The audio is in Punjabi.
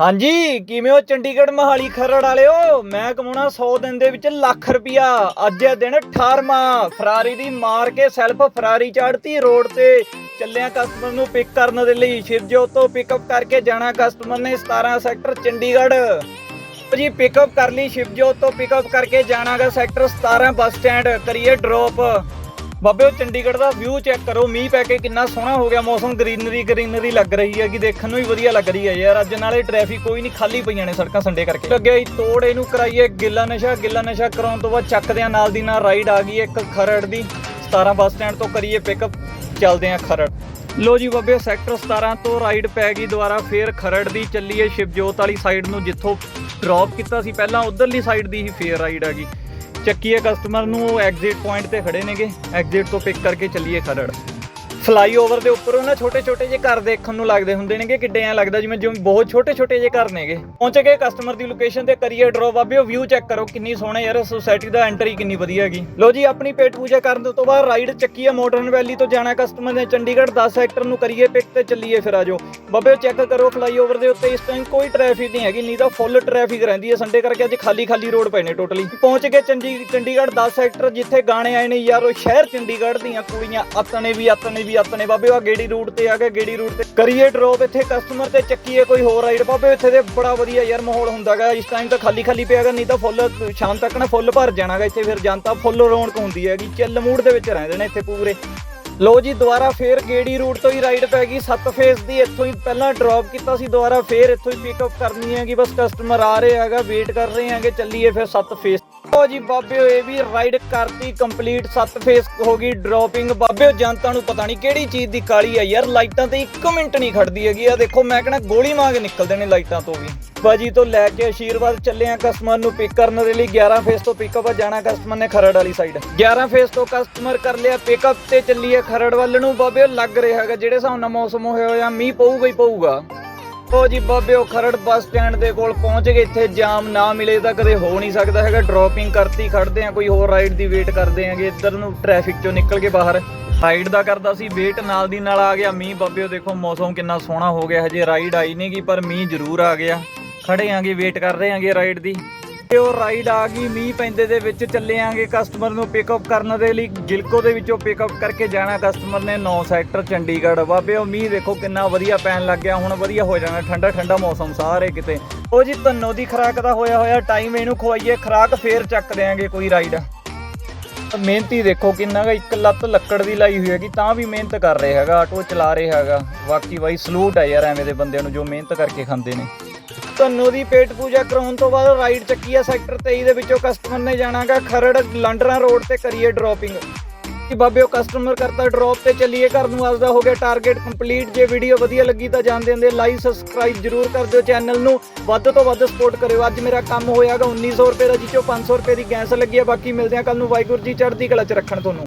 ਹਾਂਜੀ, ਕਿਵੇਂ ਹੋ ਚੰਡੀਗੜ੍ਹ ਮਹਾਲੀ ਖਰੜ ਵਾਲਿਓ? ਮੈਂ ਕਮਾਉਣਾ 100 ਦਿਨ ਦੇ ਵਿੱਚ ਲੱਖ ਰੁਪਿਆ ਅੱਜ ਇਹ ਦਿਨ 18ਵਾਂ ਫਰਾਰੀ ਦੀ ਮਾਰ ਕੇ ਸੈਲਫ ਫਰਾਰੀ ਚਾੜਤੀ ਰੋਡ ਤੇ। ਚੱਲਿਆ ਕਸਟਮਰ ਨੂੰ ਪਿਕ ਕਰਨ ਦੇ ਲਈ। ਸ਼ਿਵਜੋਤ ਤੋਂ ਪਿਕਅਪ ਕਰਕੇ ਜਾਣਾ ਕਸਟਮਰ ਨੇ 17 ਸੈਕਟਰ ਚੰਡੀਗੜ੍ਹ। ਜੀ ਪਿਕਅਪ ਕਰ ਲਈ ਸ਼ਿਵਜੋਤ ਤੋਂ ਪਿਕਅਪ ਕਰਕੇ ਜਾਣਾਗਾ ਸੈਕਟਰ 17 ਬੱਸ ਸਟੈਂਡ ਕਰੀਏ ਡ੍ਰੌਪ ਬਾਬੇ, ਉਹ ਚੰਡੀਗੜ੍ਹ ਦਾ ਵਿਊ ਚੈੱਕ ਕਰੋ। ਮੀਂਹ ਪੈ ਕੇ ਕਿੰਨਾ ਸੋਹਣਾ ਹੋ ਗਿਆ। ਮੌਸਮ ਗ੍ਰੀਨਰੀ ਗ੍ਰੀਨਰੀ ਲੱਗ ਰਹੀ ਹੈ ਕਿ ਦੇਖਣ ਨੂੰ ਵੀ ਵਧੀਆ ਲੱਗ ਰਹੀ ਹੈ ਯਾਰ। ਅੱਜ ਨਾਲੇ ਟ੍ਰੈਫਿਕ ਕੋਈ ਨਹੀਂ, ਖਾਲੀ ਪਈਆਂ ਨੇ ਸੜਕਾਂ ਸੰਡੇ ਕਰਕੇ। ਲੱਗਿਆ ਜੀ ਤੋੜ ਇਹਨੂੰ ਕਰਾਈਏ, ਗਿੱਲਾ ਨਸ਼ਾ। ਗਿੱਲਾ ਨਸ਼ਾ ਕਰਾਉਣ ਤੋਂ ਬਾਅਦ ਚੱਕਦੇ ਆ ਨਾਲ ਦੀ ਨਾਲ ਰਾਈਡ ਆ ਗਈ ਇੱਕ ਖਰੜ ਦੀ। 17 ਬੱਸ ਸਟੈਂਡ ਤੋਂ ਕਰੀਏ ਪਿਕਅਪ ਚੱਲਦੇ ਆ ਖਰੜ। ਲੋ ਜੀ ਬਾਬੇ, ਸੈਕਟਰ 17 ਤੋਂ ਰਾਈਡ ਪੈ ਗਈ ਦੁਬਾਰਾ। ਫੇਰ ਖਰੜ ਦੀ ਚੱਲੀਏ ਸ਼ਿਵਜੋਤ ਵਾਲੀ ਸਾਈਡ ਨੂੰ, ਜਿੱਥੋਂ ਡ੍ਰੌਪ ਕੀਤਾ ਸੀ। ਪਹਿਲਾਂ ਉਧਰਲੀ ਸਾਈਡ ਦੀ ਹੀ ਫੇਰ ਰਾਈਡ ਆ ਗਈ। ਚੱਕੀਏ ਕਸਟਮਰ ਨੂੰ, ਉਹ ਐਗਜ਼ਿਟ ਪੁਆਇੰਟ ਤੇ ਖੜੇ ਨੇਗੇ। ਐਗਜ਼ਿਟ ਤੋਂ ਪਿਕ ਕਰਕੇ ਚੱਲੀਏ ਖਰੜ। ਫਲਾਈਓਵਰ ਦੇ ਉੱਪਰ ਨਾ ਛੋਟੇ ਛੋਟੇ ਜਿਹੇ ਘਰ ਦੇਖਣ ਨੂੰ ਲੱਗਦੇ ਹੁੰਦੇ ਨੇਗੇ, ਕਿੱਡੇ ਐ ਲੱਗਦਾ ਜਿਵੇਂ ਜਿਵੇਂ ਬਹੁਤ ਛੋਟੇ ਛੋਟੇ ਜਿਹੇ ਘਰ ਨੇਗੇ। ਪਹੁੰਚ ਕੇ ਕਸਟਮਰ ਦੀ ਲੋਕੇਸ਼ਨ ਤੇ ਕਰੀਏ ਡ੍ਰੌਪ ਆਬਿਓ ਵਿਊ ਚੈੱਕ ਕਰੋ ਕਿੰਨੀ ਸੋਹਣਾ ਯਾਰ ਸੋਸਾਇਟੀ ਦਾ ਐਂਟਰੀ ਕਿੰਨੀ ਵਧੀਆ ਹੈਗੀ। ਲੋ ਜੀ, ਆਪਣੀ ਪੇਟ ਪੂਜਾ ਕਰਨ ਤੋਂ ਬਾਅਦ ਰਾਈਡ ਚੱਕੀਏ ਮਾਡਰਨ ਵੈਲੀ ਤੋਂ ਜਾਣਾ ਕਸਟਮਰ ਨੇ, ਚੰਡੀਗੜ੍ਹ 10 ਸੈਕਟਰ ਨੂੰ ਕਰੀਏ ਪਿਕ ਤੇ ਚੱਲੀਏ ਫਿਰ ਆਜੋ ਬਾਬੇ ਚੈੱਕ ਕਰੋ ਫਲਾਈਓਵਰ ਦੇ ਉੱਤੇ, ਇਸ ਟਾਈਮ ਕੋਈ ਟ੍ਰੈਫਿਕ ਨਹੀਂ ਹੈਗੀ, ਨਹੀਂ ਤਾਂ ਫੁੱਲ ਟ੍ਰੈਫਿਕ ਰਹਿੰਦੀ ਹੈ ਸੰਡੇ ਕਰਕੇ ਅੱਜ ਖਾਲੀ ਖਾਲੀ ਰੋਡ ਪਏ ਨੇ ਟੋਟਲੀ ਪਹੁੰਚ ਗਏ ਚੰਡੀ, ਚੰਡੀਗੜ੍ਹ 10 ਸੈਕਟਰ ਜਿੱਥੇ ਗਾਣੇ ਆਏ ਨੇ ਯਾਰ, ਉਹ ਸ਼ਹਿਰ ਚੰਡੀਗੜ੍ਹ ਦੀਆਂ ਕੁੜੀਆਂ, ਆਤਣੇ ਵੀ ਆਤਣੇ ਵੀ ਆਤਣੇ ਬਾਬੇ ਆ ਗੇੜੀ ਰੂਟ ਤੇ ਆ ਗਏ ਗੇੜੀ ਰੂਟ ਤੇ ਕਰੀਏ ਡ੍ਰੌਪ ਇੱਥੇ ਕਸਟਮਰ ਤੇ ਚੱਕੀਏ ਕੋਈ ਹੋਰ ਰਾਈਡ ਬਾਬੇ, ਇੱਥੇ ਦੇ ਬੜਾ ਵਧੀਆ ਯਾਰ ਮਾਹੌਲ ਹੁੰਦਾਗਾ ਇਸ ਟਾਈਮ ਤਾਂ ਖਾਲੀ ਖਾਲੀ ਪਿਆਗਾ ਨਹੀਂ ਤਾਂ ਫੁੱਲ ਸ਼ਾਮ ਤੱਕ ਨਾ ਫੁੱਲ ਭਰ ਜਾਣਾਗਾ ਇੱਥੇ, ਫਿਰ ਜਨਤਾ ਫੁੱਲ ਰੌਣਕ ਹੁੰਦੀ ਹੈਗੀ। ਚੱਲ ਮੂਡ ਦੇ ਵਿੱਚ ਰਹਿੰਦੇ ਨੇ ਇੱਥੇ ਪੂਰੇ। ਲੋ ਜੀ, ਦੁਬਾਰਾ ਫੇਰ ਗੇੜੀ ਰੂਟ ਤੋਂ ਹੀ ਰਾਈਡ ਪੈ ਗਈ। 7 ਫੇਸ ਦੀ ਇੱਥੋਂ ਹੀ ਪਹਿਲਾਂ ਡ੍ਰੌਪ ਕੀਤਾ ਸੀ, ਦੁਬਾਰਾ ਫੇਰ ਇੱਥੋਂ ਹੀ ਪਿਕਅਪ ਕਰਨੀ ਹੈਗੀ। ਬਸ ਕਸਟਮਰ ਆ ਰਹੇ ਹੈਗਾ ਵੇਟ ਕਰ ਰਹੇ ਹੈਗੇ, ਚੱਲੀਏ ਫਿਰ 7 ਫੇਸ ਓ ਜੀ ਬਾਬਿਓ ਇਹ ਵੀ ਰਾਈਡ ਕਰਤੀ ਕੰਪਲੀਟ 7 ਫੇਸ ਹੋ ਗਈ ਡ੍ਰੌਪਿੰਗ ਬਾਬਿਓ ਜਨਤਾ ਨੂੰ ਪਤਾ ਨਹੀਂ ਕਿਹੜੀ ਚੀਜ਼ ਦੀ ਕਾਲੀ ਆ ਯਾਰ, ਲਾਈਟਾਂ ਤੇ 1 ਮਿੰਟ ਨਹੀਂ ਖੜਦੀ ਹੈਗੀ। ਆ ਦੇਖੋ, ਮੈਂ ਕਹਿੰਦਾ ਗੋਲੀ ਮਾਰ ਕੇ ਨਿਕਲਦੇ ਨੇ ਲਾਈਟਾਂ ਤੋਂ ਵੀ। ਬਾਜੀ ਤੋਂ ਲੈ ਕੇ ਆਸ਼ੀਰਵਾਦ ਚੱਲੇ ਆ ਕਸਟਮਰ ਨੂੰ ਪਿਕ ਕਰਨ ਦੇ ਲਈ। 11 ਫੇਸ ਤੋਂ ਪਿਕਅਪ ਜਾਣਾ ਕਸਟਮਰ ਨੇ ਖਰੜ ਵਾਲੀ ਸਾਈਡ 11 ਫੇਸ ਤੋਂ ਕਸਟਮਰ ਕਰ ਲਿਆ ਪਿਕਅਪ ਤੇ ਚੱਲੀ ਚੱਲੀਏ ਖਰੜ ਵੱਲ ਨੂੰ। ਬਾਬਿਓ ਲੱਗ ਰਿਹਾ ਹੈਗਾ, ਜਿਹੜੇ ਹਿਸਾਬ ਨਾਲ ਮੌਸਮ ਹੋਇਆ ਹੋਇਆ, ਮੀਂਹ ਪਊਗਾ ਹੀ ਪਊਗਾ। ਉਹ ਜੀ ਬਾਬਿਓ ਖਰੜ ਬੱਸ ਸਟੈਂਡ ਦੇ ਕੋਲ ਪਹੁੰਚ ਗਏ। ਇੱਥੇ ਜਾਮ ਨਾ ਮਿਲੇ ਤਾਂ ਕਦੇ ਹੋ ਨਹੀਂ ਸਕਦਾ ਹੈਗਾ। ਡ੍ਰੌਪਿੰਗ ਕਰਤੀ ਖੜਦੇ ਆ ਕੋਈ ਹੋਰ ਰਾਈਡ ਦੀ ਵੇਟ ਕਰਦੇ ਆਂਗੇ ਇੱਧਰ ਨੂੰ ਟ੍ਰੈਫਿਕ ਚੋਂ ਨਿਕਲ ਕੇ ਬਾਹਰ। ਰਾਈਡ ਦਾ ਕਰਦਾ ਸੀ ਵੇਟ ਨਾਲ ਦੀ ਨਾਲ ਆ ਗਿਆ। ਮੀਂਹ ਬਾਬਿਓ ਦੇਖੋ ਮੌਸਮ ਕਿੰਨਾ ਸੋਹਣਾ ਹੋ ਗਿਆ। ਹਜੇ ਰਾਈਡ ਆਈ ਨਹੀਂਗੀ ਪਰ ਮੀਂਹ ਜ਼ਰੂਰ ਆ ਗਿਆ। ਖੜੇ ਆਂਗੇ ਵੇਟ ਕਰ ਰਹੇ ਆਂਗੇ ਰਾਈਡ ਦੀ। ਉਹ ਰਾਈਡ ਆ ਗਈ, ਮੀਂਹ ਪੈਂਦੇ ਦੇ ਵਿੱਚ ਚੱਲੇ ਆਂਗੇ ਕਸਟਮਰ ਨੂੰ ਪਿਕਅਪ ਕਰਨ ਦੇ ਲਈ। ਗਿਲਕੋ ਦੇ ਵਿੱਚੋਂ ਪਿਕਅਪ ਕਰਕੇ ਜਾਣਾ ਕਸਟਮਰ ਨੇ 9 ਸੈਕਟਰ ਚੰਡੀਗੜ੍ਹ। ਬਾਬੇ, ਉਹ ਮੀਂਹ ਦੇਖੋ ਕਿੰਨਾ ਵਧੀਆ ਪੈਣ ਲੱਗ ਗਿਆ, ਹੁਣ ਵਧੀਆ ਹੋ ਜਾਣਾ, ਠੰਡਾ ਠੰਡਾ ਮੌਸਮ ਸਾਰੇ ਕਿਤੇ। ਉਹ ਜੀ ਧੰਨੋ ਦੀ ਖਰਾਕ ਦਾ ਹੋਇਆ ਹੋਇਆ ਟਾਈਮ ਇਹਨੂੰ ਖਵਾਈਏ, ਖਰਾਕ ਫੇਰ ਚੱਕ ਦੇਾਂਗੇ ਕੋਈ ਰਾਈਡ ਮਿਹਨਤੀ ਦੇਖੋ ਕਿੰਨਾ ਗਾ ਇੱਕ ਲੱਤ ਲੱਕੜ ਦੀ ਲਾਈ ਹੋਈ ਹੈਗੀ, ਤਾਂ ਵੀ ਮਿਹਨਤ ਕਰ ਰਿਹਾ ਹੈਗਾ, ਆਟੋ ਚਲਾ ਰਿਹਾ ਹੈਗਾ। ਬਾਕੀ ਬਾਈ ਸਲੂਟ ਹੈ ਯਾਰ ਐਵੇਂ ਦੇ ਬੰਦਿਆਂ ਨੂੰ ਜੋ ਮਿਹਨਤ ਕਰਕੇ ਖਾਂਦੇ ਨੇ। ਧੰਨੋ ਦੀ ਪੇਟ ਪੂਜਾ ਕਰਾਉਣ ਤੋਂ ਬਾਅਦ ਰਾਈਡ ਚੱਕੀ ਆ ਸੈਕਟਰ 23 ਦੇ ਵਿੱਚੋਂ ਕਸਟਮਰ ਨੇ ਜਾਣਾਗਾ ਖਰੜ ਲਾਂਡਰਾ ਰੋਡ ਤੇ ਕਰੀਏ ਡ੍ਰੌਪਿੰਗ ਕਿ ਬਾਬਿਓ ਕਸਟਮਰ ਕਰਤਾ ਡ੍ਰੌਪ ਤੇ ਚੱਲੀਏ, ਘਰ ਨੂੰ ਅੱਜ ਦਾ ਹੋ ਗਿਆ ਟਾਰਗੇਟ ਕੰਪਲੀਟ ਜੇ ਵੀਡੀਓ ਵਧੀਆ ਲੱਗੀ ਤਾਂ ਜਾਣ ਦਿੰਦੇ ਲਾਈਕ ਸਬਸਕ੍ਰਾਈਬ ਜਰੂਰ ਕਰ ਦਿਓ ਚੈਨਲ ਨੂੰ। ਵੱਧ ਤੋਂ ਵੱਧ ਸਪੋਰਟ ਕਰਿਓ। ਅੱਜ ਮੇਰਾ ਕੰਮ ਹੋਇਆਗਾ 1900 ਰੁਪਏ ਦਾ ਜਿੱਚੋਂ 500 ਰੁਪਏ ਦੀ ਗੈਸ ਲੱਗੀ ਆ। ਬਾਕੀ ਮਿਲਦੇ ਆ ਕੱਲ ਨੂੰ। ਵਾਹਿਗੁਰੂ ਜੀ ਚੜ੍ਹਦੀ ਕਲਾ ਚ ਰੱਖਣ ਤੁਹਾਨੂੰ।